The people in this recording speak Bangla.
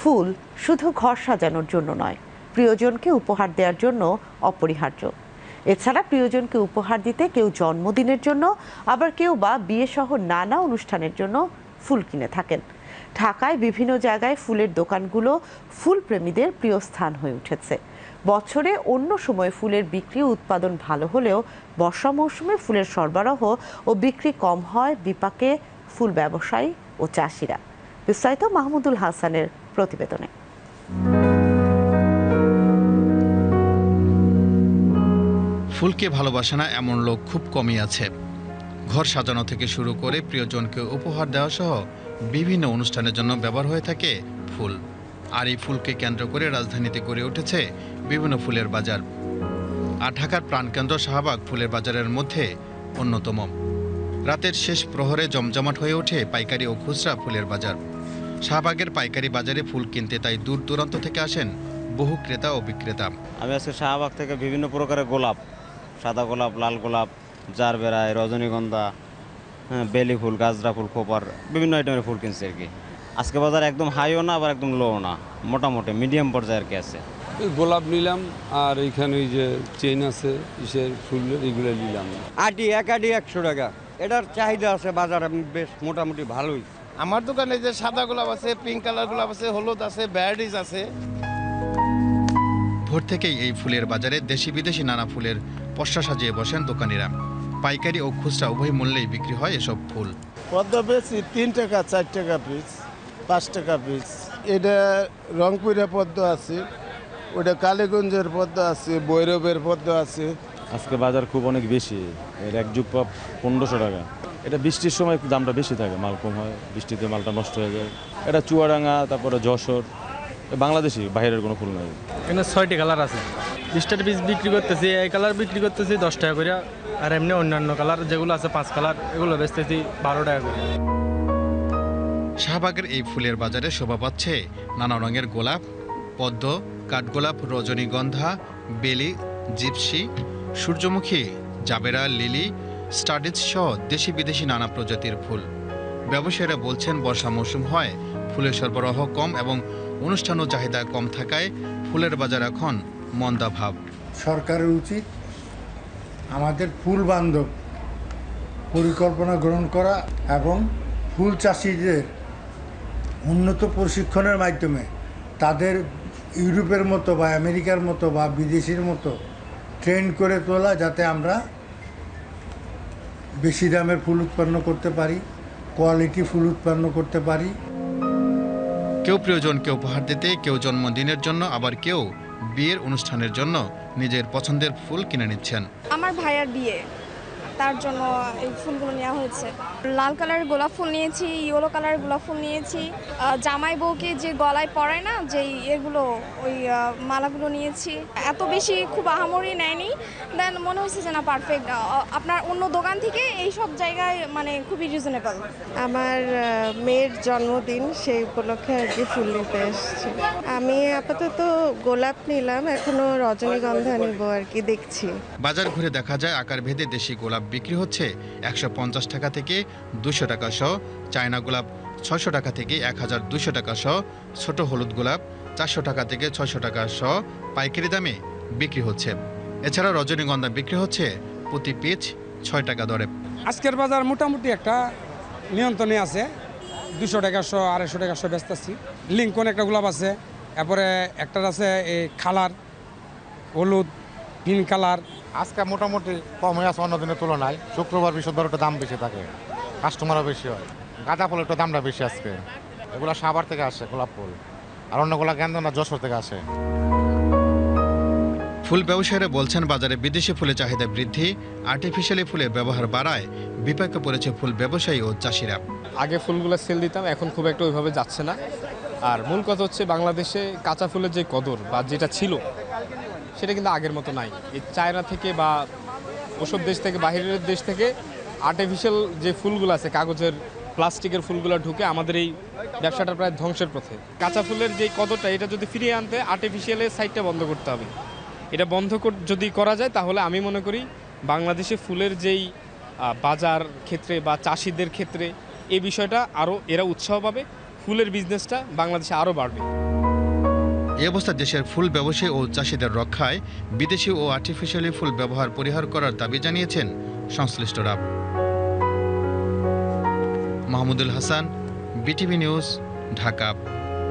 ফুল শুধু ঘর সাজানোর জন্য নয়, প্রিয়জনকে উপহার দেওয়ার জন্য অপরিহার্য। এছাড়া প্রিয়জনকে উপহার দিতে কেউ জন্মদিনের জন্য, আবার কেউ বা বিয়ে সহ নানা অনুষ্ঠানের জন্য ফুল কিনে থাকেন। ঢাকায় বিভিন্ন জায়গায় ফুলের দোকানগুলো ফুল প্রেমীদের প্রিয় স্থান হয়ে উঠেছে। বছরে অন্য সময় ফুলের বিক্রি উৎপাদন ভালো হলেও বর্ষা মৌসুমে ফুলের সরবরাহ ও বিক্রি কম হয় বিপাকে ফুল ব্যবসায়ী ও চাষিরা। বিস্তারিত মাহমুদুল হাসানের প্রতিবেদনে। ফুলকে ভালোবাসে না এমন লোক খুব কমই আছে। ঘর সাজানো থেকে শুরু করে প্রিয়জনকে উপহার দেওয়া সহ বিভিন্ন অনুষ্ঠানের জন্য ব্যবহার হয়ে থাকে ফুল। আর এই ফুলকে কেন্দ্র করে রাজধানীতে গড়ে উঠেছে বিভিন্ন ফুলের বাজার। আর ঢাকার প্রাণকেন্দ্র শাহবাগ ফুলের বাজারের মধ্যে অন্যতম। রাতের শেষ প্রহরে জমজমাট হয়ে ওঠে পাইকারি ও খুচরা ফুলের বাজার। শাহবাগের পাইকারি বাজারে ফুল কিনতে তাই দূর দূরান্ত থেকে আসেন বহু ক্রেতা ও বিক্রেতা। আমি আজকে শাহবাগ থেকে বিভিন্ন প্রকারের গোলাপ সাদা গোলাপ লাল গোলাপ জারবেরায় রজনীগন্ধা হ্যাঁ বেলি ফুল গাজরা ফুল খোপার বিভিন্ন আইটেমের ফুল কিনছে আর কি। আজকে বাজার একদম হাইও না আবার একদম লো না। মোটামুটি মিডিয়াম পর্যায়ে আর কি আছে। এই গোলাপ নিলাম আর এইখানে ওই যে চেন আছে ইসের ফুল এগুলো নিলাম। আটি এক আটি একশো টাকা। এটার চাহিদা আছে বাজারে বেশ মোটামুটি ভালোই। আমার দোকানে যে সাদা গোলাপ আছে পিঙ্ক কালার গোলাপ আছে হলুদ আছে ভ্যারাইটিস আছে। ভোর থেকেই এই ফুলের বাজারে দেশি বিদেশি নানা ফুলের পশা সাজিয়ে বসেন দোকানিরা। পাইকারি ও খুচরা উভয় মূল্যেই বিক্রি হয় এসব ফুল। পদ্ম বেশি তিন টাকা চার টাকা পিস পাঁচ টাকা পিস এটা রংপুরের পদ্ম আছে ওটা কালীগঞ্জের পদ্ম আছে ভৈরবের পদ্ম আছে। আজকে বাজার খুব অনেক বেশি এর এক যুগ পনেরোশো টাকা। এটা বৃষ্টির সময় একটু দামটা বেশি থাকে মাল কম হয় বৃষ্টিতে মালটা নষ্ট হয়ে যায়। এটা চুয়াডাঙ্গা তারপরে যশোর বাংলাদেশি বাইরের কোনো ফুল নাই। এখানে ছয়টি কালার আছে। বিশটার পিস বিক্রি করতেছি এই কালার বিক্রি করতেছি দশ টাকা করে আর এমনি অন্যান্য কালার যেগুলো আছে পাঁচ কালার এগুলো বেচতেছি বারো টাকা করে। শাহবাগের এই ফুলের বাজারে শোভা পাচ্ছে নানা রঙের গোলাপ পদ্ম কাঠগোলাপ রজনীগন্ধা বেলি জিপসি সূর্যমুখী জাবেরা লিলি স্টাডিজ সহ দেশি বিদেশি নানা প্রজাতির ফুল। ব্যবসায়ীরা বলছেন, বর্ষা মৌসুম হয়, ফুলের সরবরাহ কম এবং অনুষ্ঠান ও চাহিদা কম থাকায় ফুলের বাজার এখন মন্দা ভাব। সরকারের উচিত আমাদের ফুল বান্ধব পরিকল্পনা গ্রহণ করা এবং ফুল চাষিদের উন্নত প্রশিক্ষণের মাধ্যমে তাদের ইউরোপের মতো বা আমেরিকার মতো বা বিদেশির মতো ট্রেন করে তোলা, যাতে আমরা বেশি দামের ফুল উৎপন্ন করতে পারি কোয়ালিটি ফুল উৎপন্ন করতে পারি। কেউ প্রিয়জনকে উপহার দিতে কেউ জন্মদিনের জন্য আবার কেউ বিয়ের অনুষ্ঠানের জন্য নিজের পছন্দের ফুল কিনে নিচ্ছেন। আমার ভাইয়ার বিয়ে। তার জন্য এই ফুলগুলো নেওয়া হয়েছে। লাল কালারের গোলাপ ফুল নিয়েছি ইয়েলো কালারের গোলাপ ফুল নিয়েছি। জামাই বউকে যে গলায় পরায় না যে এগুলো ওই মালাগুলো নিয়েছি। এত বেশি খুব আহামরি নেয়নি। দেন মনে হয়েছে যে না পারফেক্ট আপনার অন্য দোকান থেকে এই সব জায়গায় মানে খুবই রিজনেবল আমার মেয়ের জন্মদিন সেই উপলক্ষে আর কি ফুল নিতে এসেছি। আমি আপাতত গোলাপ নিলাম এখনও রজনীগন্ধা নিব আর কি দেখছি। বাজার ঘুরে দেখা যায় আকার ভেদে দেশি গোলাপ বিক্রি হচ্ছে একশো পঞ্চাশ টাকা থেকে দুশো টাকা সহ চায়না গোলাপ ছয়শো টাকা থেকে এক হাজার দুশো টাকা সহ ছোট হলুদ গোলাপ চারশো টাকা থেকে ছয়শো টাকা সহ পাইকারি দামে বিক্রি হচ্ছে। এছাড়া রজনীগন্ধা বিক্রি হচ্ছে প্রতি পিচ ছয় টাকা দরে। আজকের বাজার মোটামুটি একটা নিয়ন্ত্রণে আছে। দুশো টাকাশো আড়াইশো টাকাশো বেচতেছি। লিঙ্কন একটা গোলাপ আছে। এরপরে একটার আছে এই কালার, হলুদ পিঙ্ক কালার আজকে মোটামুটি কম হয়ে আছে অন্য দিনের তুলনায়। শুক্রবার বৃহস্পতিবার একটু দাম বেশি থাকে। কাস্টমারও বেশি হয়। গাঁদা ফুলের একটু দামটা বেশি আজকে। এগুলো সাভার থেকে আসে গোলাপ ফুল। আর অন্যগুলো গেন্দনা যশোর থেকে আসে। ফুল ব্যবসায়ীরা বলছেন বাজারে বিদেশি ফুলের চাহিদা বৃদ্ধি আর্টিফিশিয়ালি ফুলের ব্যবহার বাড়ায় বিপাকে পড়েছে ফুল ব্যবসায়ী ও চাষিরা। আগে ফুলগুলো সেল দিতাম এখন খুব একটা ওইভাবে যাচ্ছে না। আর মূল কথা হচ্ছে বাংলাদেশে কাঁচা ফুলের যে কদর বা যেটা ছিল সেটা কিন্তু আগের মতো নাই। এই চায়না থেকে বা ওসব দেশ থেকে, বাহিরের দেশ থেকে আর্টিফিশিয়াল যে ফুলগুলো আছে, কাগজের, প্লাস্টিকের ফুলগুলো ঢুকে আমাদের এই ব্যবসাটা প্রায় ধ্বংসের পথে। কাঁচা ফুলের যে কদরটা এটা যদি ফিরিয়ে আনতে আর্টিফিশিয়ালের সাইডটা বন্ধ করতে হবে। এটা বন্ধ যদি করা যায়, তাহলে আমি মনে করি বাংলাদেশে ফুলের যেই বাজার ক্ষেত্রে বা চাষিদের ক্ষেত্রে এই বিষয়টা আরও এরা উৎসাহ পাবে। ফুলের বিজনেসটা বাংলাদেশে আরও বাড়বে। এই অবস্থা দেশের ফুল ব্যবসায়ী ও চাষিদের রক্ষায় বিদেশি ও আর্টিফিশিয়ালি ফুল ব্যবহার পরিহার করার দাবি জানিয়েছেন সংশ্লিষ্টরা। Mahmudul Hasan, BTV news, Dhaka.